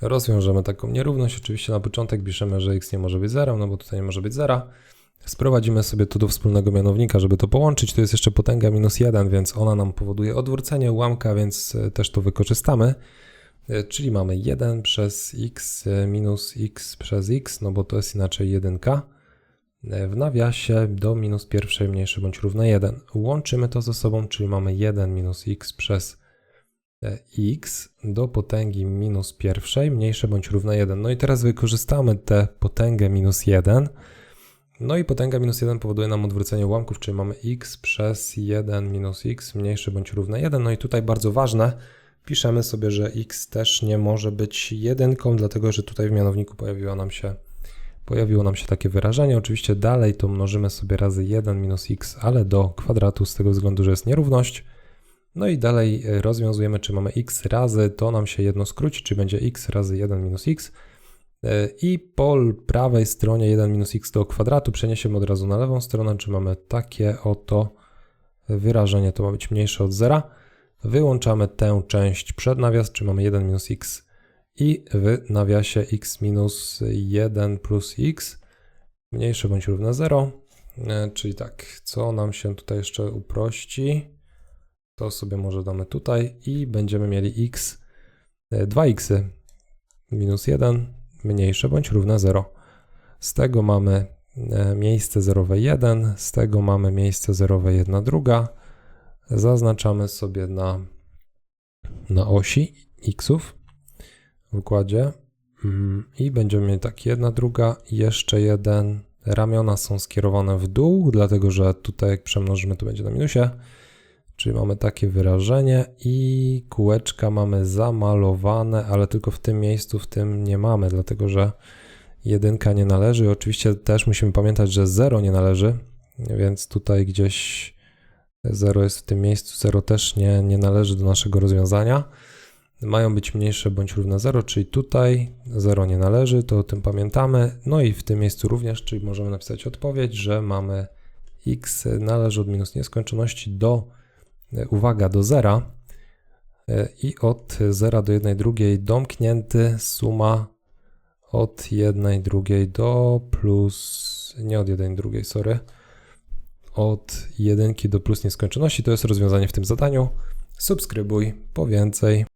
Rozwiążemy taką nierówność. Oczywiście na początek piszemy, że x nie może być 0, no bo tutaj nie może być 0. Sprowadzimy sobie to do wspólnego mianownika, żeby to połączyć. Tu jest jeszcze potęga minus 1, więc ona nam powoduje odwrócenie ułamka, więc e, też to wykorzystamy. E, Czyli mamy 1 przez x e, minus x przez x, no bo to jest inaczej 1 w nawiasie do minus pierwszej mniejsze bądź równe 1. Łączymy to ze sobą, czyli mamy 1 minus x przez x do potęgi minus pierwszej mniejsze bądź równe 1. No i teraz wykorzystamy tę potęgę minus 1. No i potęga minus 1 powoduje nam odwrócenie ułamków, czyli mamy x przez 1 minus x mniejsze bądź równe 1. No i tutaj bardzo ważne, piszemy sobie, że x też nie może być jedynką, dlatego że tutaj w mianowniku pojawiła nam się pojawiło nam się takie wyrażenie. Oczywiście dalej to mnożymy sobie razy 1 minus x, ale do kwadratu z tego względu, że jest nierówność. No i dalej e, rozwiązujemy, czy mamy x razy, to nam się jedno skróci, czy będzie x razy 1 minus x. E, I po prawej stronie 1 minus x do kwadratu przeniesiemy od razu na lewą stronę, czy mamy takie oto wyrażenie, to ma być mniejsze od zera. Wyłączamy tę część przed nawias, czy mamy 1 minus x i w nawiasie x minus 1 plus x mniejsze bądź równe 0. E, Czyli tak, co nam się tutaj jeszcze uprości, to sobie może damy tutaj i będziemy mieli x, e, 2x minus 1 mniejsze bądź równe 0. Z tego mamy e, miejsce zerowe 1, z tego mamy miejsce zerowe 1 druga. Zaznaczamy sobie na, na osi xów w układzie Mm, i będziemy mieli tak jedna, druga, jeszcze jeden. Ramiona są skierowane w dół, dlatego że tutaj jak przemnożymy to będzie na minusie. Czyli mamy takie wyrażenie i kółeczka mamy zamalowane, ale tylko w tym miejscu, w tym nie mamy, dlatego że jedynka nie należy. Oczywiście też musimy pamiętać, że 0 nie należy, więc tutaj gdzieś 0 jest w tym miejscu, 0 też nie, nie należy do naszego rozwiązania mają być mniejsze bądź równe 0, czyli tutaj 0 nie należy, to o tym pamiętamy. No i w tym miejscu również, czyli możemy napisać odpowiedź, że mamy x należy od minus nieskończoności do, uwaga, do 0 e, i od 0 do 1 drugiej domknięty suma od 1 drugiej do plus, nie od 1 drugiej, sorry, od 1 do plus nieskończoności. To jest rozwiązanie w tym zadaniu. Subskrybuj po więcej.